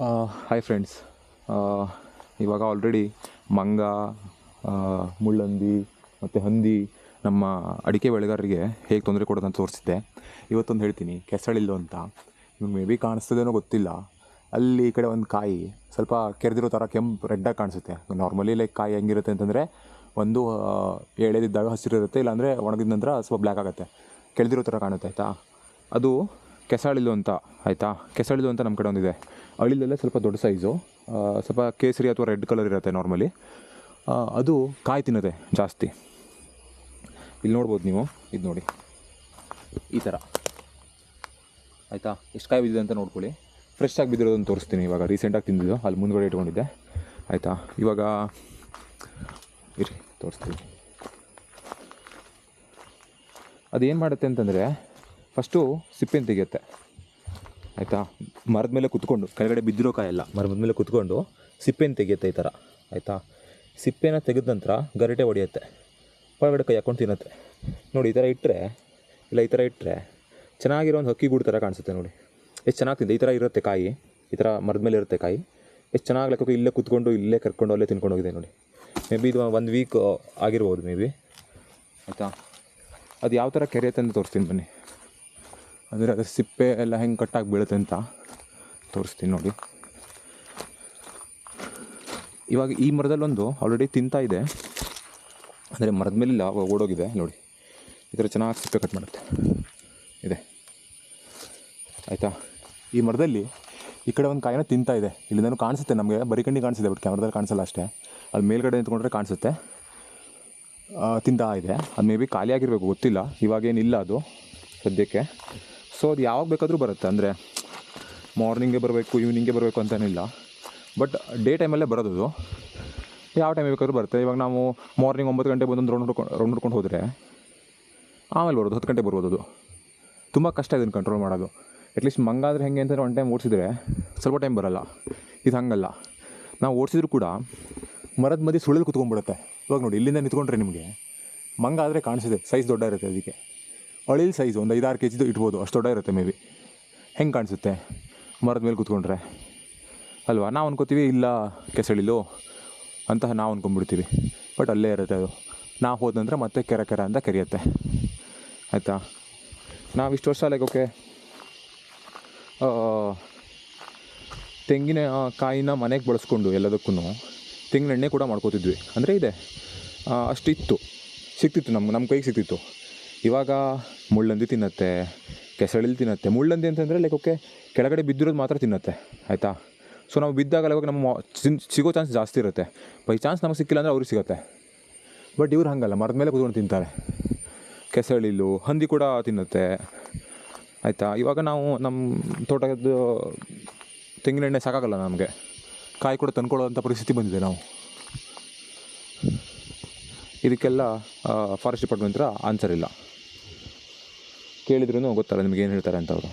Hi friends ಇವಾಗ already ಮಂಗ ಮುಳ್ಳಂದಿ ಮತ್ತು ಹಂದಿ ನಮ್ಮ ಅಡಿಕೆ ಬೆಳೆಗಾರರಿಗೆ ಹೇಗೆ ತೊಂದರೆ ಕೊಡೋದಂತ ತೋರಿಸಿದ್ದೆ. ಇವತ್ತೊಂದು ಹೇಳ್ತೀನಿ ಕೆಸಳಿಲ್ಲು ಅಂತ. ಇವಾಗ ಮೇ ಬಿ ಕಾಣಿಸ್ತದೇನೋ ಗೊತ್ತಿಲ್ಲ. ಅಲ್ಲಿ ಈ ಕಡೆ ಒಂದು ಕಾಯಿ ಸ್ವಲ್ಪ ಕೆರೆದಿರೋ ಥರ ಕೆಂಪು ರೆಡ್ಡಾಗಿ ಕಾಣಿಸುತ್ತೆ. ನಾರ್ಮಲಿ ಲೈಕ್ ಕಾಯಿ ಹೆಂಗಿರುತ್ತೆ ಅಂತಂದರೆ ಒಂದು ಎಳೆದಿದ್ದಾಗ ಹಸಿರು ಇರುತ್ತೆ ಇಲ್ಲಾಂದರೆ ಒಣಗಿದ ನಂತರ ಸ್ವಲ್ಪ ಬ್ಲ್ಯಾಕ್ ಆಗುತ್ತೆ. ಕೆಳೆದಿರೋ ಥರ ಕಾಣುತ್ತೆ, ಆಯಿತಾ? ಅದು ಕೆಸಳಿಲು ಅಂತ, ಆಯಿತಾ? ಕೆಸಳಿಲು ಅಂತ ನಮ್ಮ ಕಡೆ ಒಂದಿದೆ. ಅಳಿಲಲ್ಲೇ ಸ್ವಲ್ಪ ದೊಡ್ಡ ಸೈಜು ಸ್ವಲ್ಪ ಕೇಸರಿ ಅಥವಾ ರೆಡ್ ಕಲರ್ ಇರುತ್ತೆ ನಾರ್ಮಲಿ ಅದು ಕಾಯಿ ತಿನ್ನತ್ತೆ ಜಾಸ್ತಿ. ಇಲ್ಲಿ ನೋಡ್ಬೋದು ನೀವು, ಇದು ನೋಡಿ. ಈ ಥರ ಆಯಿತಾ? ಎಷ್ಟು ಕಾಯಿ ಬಿದ್ದಿದೆ ಅಂತ ನೋಡ್ಕೊಳ್ಳಿ. ಫ್ರೆಶ್ ಆಗಿ ಬಿದ್ದಿರೋದನ್ನು ತೋರಿಸ್ತೀನಿ ಇವಾಗ. ರೀಸೆಂಟಾಗಿ ತಿಂದಿದ್ದು. ಅಲ್ಲಿ ಮುಂದ್ಗಡೆ ಇಟ್ಕೊಂಡಿದ್ದೆ. ಆಯಿತಾ? ಇವಾಗ, ಇರಿ, ತೋರಿಸ್ತೀನಿ. ಅದೇನು ಮಾಡುತ್ತೆ ಅಂತಂದರೆ ಫಸ್ಟು ಸಿಪ್ಪಿನ ತೆಗೆಯುತ್ತೆ. ಆಯಿತಾ? ಮರದ ಮೇಲೆ ಕುತ್ಕೊಂಡು, ಕೆಳಗಡೆ ಬಿದ್ದಿರೋ ಕಾಯಲ್ಲ. ಮರದ ಮೇಲೆ ಕುತ್ಕೊಂಡು ಸಿಪ್ಪೆನ ತೆಗೆಯುತ್ತೆ ಈ ಥರ ಆಯಿತಾ? ಸಿಪ್ಪೆನ ತೆಗೆದ ನಂತರ ಗರಟೆ ಹೊಡೆಯುತ್ತೆ ಒಳಗಡೆ ಕೈ ಹಾಕ್ಕೊಂಡು ತಿನ್ನುತ್ತೆ. ನೋಡಿ, ಈ ಥರ ಇಟ್ಟರೆ ಇಲ್ಲ, ಈ ಥರ ಇಟ್ಟರೆ ಚೆನ್ನಾಗಿರೋ ಒಂದು ಹಕ್ಕಿ ಗೂಡು ಥರ ಕಾಣಿಸುತ್ತೆ ನೋಡಿ. ಎಷ್ಟು ಚೆನ್ನಾಗಿ ತಿಂದೆ ಈ ಥರ ಇರುತ್ತೆ ಕಾಯಿ. ಈ ಥರ ಮರದ ಮೇಲೆ ಇರುತ್ತೆ ಕಾಯಿ. ಎಷ್ಟು ಚೆನ್ನಾಗಿ ಲೆಕ್ಕಕ್ಕೆ ಇಲ್ಲೇ ಕುತ್ಕೊಂಡು, ಇಲ್ಲೇ ಕರ್ಕೊಂಡು, ಅಲ್ಲೇ ತಿನ್ಕೊಂಡು ಹೋಗಿದೆ ನೋಡಿ. ಮೇ ಬಿ ಇದು ಒಂದು ವೀಕ್ ಆಗಿರ್ಬೋದು ಮೇ ಬಿ ಆಯಿತಾ? ಅದು ಯಾವ ಥರ ಕೆರೆಯುತ್ತೆ ಅಂತ ತೋರಿಸ್ತೀನಿ ಬನ್ನಿ. ಅಂದರೆ ಅದು ಸಿಪ್ಪೆ ಎಲ್ಲ ಹೆಂಗೆ ಕಟ್ಟಾಗಿ ಬೀಳುತ್ತೆ ಅಂತ ತೋರಿಸ್ತೀನಿ ನೋಡಿ. ಇವಾಗ ಈ ಮರದಲ್ಲೊಂದು ಆಲ್ರೆಡಿ ತಿಂತಾ ಇದೆ. ಅಂದರೆ ಮರದ ಮೇಲೆ ಇಲ್ಲ ಓಡೋಗಿದೆ, ನೋಡಿ. ಈ ಥರ ಚೆನ್ನಾಗಿ ಸಿಪ್ಪೆ ಕಟ್ ಮಾಡುತ್ತೆ. ಇದೆ. ಆಯಿತಾ? ಈ ಮರದಲ್ಲಿ ಈ ಕಡೆ ಒಂದು ಕಾಯಿನ ತಿಂತಾ ಇದೆ. ಇಲ್ಲಿಂದನೂ ಕಾಣಿಸುತ್ತೆ ನಮಗೆ. ಬರಿಕಂಡಿ ಕಾಣಿಸಿದೆ ಬಟ್ ಕ್ಯಾಮ್ರದಲ್ಲಿ ಕಾಣಿಸಲ್ಲ ಅಷ್ಟೇ. ಅಲ್ಲಿ ಮೇಲ್ಗಡೆ ನಿಂತ್ಕೊಂಡ್ರೆ ಕಾಣಿಸುತ್ತೆ. ತಿಂತಾ ಇದೆ. ಅದು ಮೇ ಬಿ ಖಾಲಿ ಆಗಿರಬೇಕು, ಗೊತ್ತಿಲ್ಲ. ಇವಾಗೇನಿಲ್ಲ ಅದು ಸದ್ಯಕ್ಕೆ. ಸೊ ಅದು ಯಾವಾಗ ಬೇಕಾದರೂ ಬರುತ್ತೆ. ಅಂದರೆ ಮಾರ್ನಿಂಗೇ ಬರಬೇಕು ಈವ್ನಿಂಗೇ ಬರಬೇಕು ಅಂತೇನಿಲ್ಲ ಬಟ್ ಡೇ ಟೈಮಲ್ಲೇ ಬರೋದು ಯಾವ ಟೈಮ್ ಬೇಕಾದ್ರೂ ಬರುತ್ತೆ. ಇವಾಗ ನಾವು ಮಾರ್ನಿಂಗ್ ಒಂಬತ್ತು ಗಂಟೆ ಬಂದೊಂದು ರೌಂಡ್ ಹುಡ್ಕೊಂಡು ರೌಂಡ್ ಹುಡ್ಕೊಂಡು ಹೋದರೆ ಆಮೇಲೆ ಬರೋದು, ಹತ್ತು ಗಂಟೆ ಬರ್ಬೋದು ಅದು. ತುಂಬ ಕಷ್ಟ ಇದನ್ನು ಕಂಟ್ರೋಲ್ ಮಾಡೋದು. ಅಟ್ಲೀಸ್ಟ್ ಮಂಗ ಆದರೆ ಹೆಂಗೆ ಅಂತಂದರೆ ಒನ್ ಟೈಮ್ ಓಡಿಸಿದ್ರೆ ಸ್ವಲ್ಪ ಟೈಮ್ ಬರಲ್ಲ. ಇದು ಹಂಗಲ್ಲ. ನಾವು ಓಡಿಸಿದ್ರು ಕೂಡ ಮರದ ಮಧ್ಯೆ ಸುಳಿದು ಕುತ್ಕೊಂಡ್ಬಿಡುತ್ತೆ. ಇವಾಗ ನೋಡಿ, ಇಲ್ಲಿಂದ ನಿಂತ್ಕೊಂಡ್ರೆ ನಿಮಗೆ ಮಂಗ ಆದರೆ ಕಾಣಿಸಿದೆ ಸೈಜ್ ದೊಡ್ಡ ಇರುತ್ತೆ ಅದಕ್ಕೆ. ಅಳಿಲ್ ಸೈಜ್ ಒಂದು ಐದಾರು ಕೆ ಜಿದು ಇಟ್ಬೋದು ಅಷ್ಟು ದೊಡ್ಡ ಇರುತ್ತೆ ಮೇ ಬಿ ಹೆಂಗೆ ಕಾಣಿಸುತ್ತೆ? ಮರದ ಮೇಲೆ ಕೂತ್ಕೊಂಡ್ರೆ. ಅಲ್ವಾ? ನಾವು ಅನ್ಕೋತೀವಿ, ಇಲ್ಲ, ಕೆಸಳಿಲು ಅಂತ ನಾವು ಅನ್ಕೊಂಡ್ಬಿಡ್ತೀವಿ. ಬಟ್ ಅಲ್ಲೇ ಇರುತ್ತೆ ಅದು. ನಾವು ಹೋದ ನಂತರ ಮತ್ತೆ ಕೆರೆ ಕೆರೆ ಅಂತ ಕರಿಯುತ್ತೆ. ಆಯಿತಾ? ನಾವು ಇಷ್ಟು ವರ್ಷ ಲೈಕ್ ಓಕೆ ತೆಂಗಿನ ಕಾಯಿನ ಮನೆಗೆ ಬಳಸ್ಕೊಂಡು ಎಲ್ಲದಕ್ಕೂ ತೆಂಗಿನ ಎಣ್ಣೆ ಕೂಡ ಮಾಡ್ಕೋತಿದ್ವಿ. ಅಂದರೆ ಇದೆ. ಅಷ್ಟಿತ್ತು ಸಿಕ್ತಿತ್ತು ನಮ್ಗೆ ನಮ್ಮ ಕೈಗೆ ಸಿಕ್ತಿತ್ತು ಇವಾಗ ಮುಳ್ಳಂದಿ ತಿನ್ನತ್ತೆ ಕೆಸಳಿಲ್ ತಿನ್ನತ್ತೆ. ಮುಳ್ಳಂದಿ ಅಂತಂದರೆ ಲೈಕ್ ಓಕೆ ಕೆಳಗಡೆ ಬಿದ್ದಿರೋದು ಮಾತ್ರ ತಿನ್ನತ್ತೆ, ಆಯಿತಾ? ಸೊ ನಾವು ಬಿದ್ದಾಗ ಇವಾಗ ನಮ್ಮ ಸಿಗೋ ಚಾನ್ಸ್ ಜಾಸ್ತಿ ಇರುತ್ತೆ. ಬೈ ಚಾನ್ಸ್ ನಮಗೆ ಸಿಕ್ಕಿಲ್ಲ ಅಂದರೆ ಅವ್ರಿಗೆ ಸಿಗುತ್ತೆ. ಬಟ್ ಇವ್ರು ಹಾಗಲ್ಲ, ಮರದ ಮೇಲೆ ಕೂತ್ಕೊಂಡು ತಿಂತಾರೆ. ಕೆಸಳಿಲು ಹಂದಿ ಕೂಡ ತಿನ್ನುತ್ತೆ. ಆಯಿತಾ? ಇವಾಗ ನಾವು ನಮ್ಮ ತೋಟದ ತೆಂಗಿನೆಣ್ಣೆ ಸಾಕಾಗಲ್ಲ ನಮಗೆ. ಕಾಯಿ ಕೂಡ ತಂದ್ಕೊಳ್ಳೋಂಥ ಪರಿಸ್ಥಿತಿ ಬಂದಿದೆ ನಾವು. ಇದಕ್ಕೆಲ್ಲ ಫಾರೆಸ್ಟ್ ಡಿಪಾರ್ಟ್ಮೆಂಟ್ ಹತ್ರ ಆನ್ಸರ್ ಇಲ್ಲ. ಕೇಳಿದ್ರೂ ಗೊತ್ತಲ್ಲ ನಿಮ್ಗೆ ಏನು ಹೇಳ್ತಾರೆ ಅಂತ ಅವರು.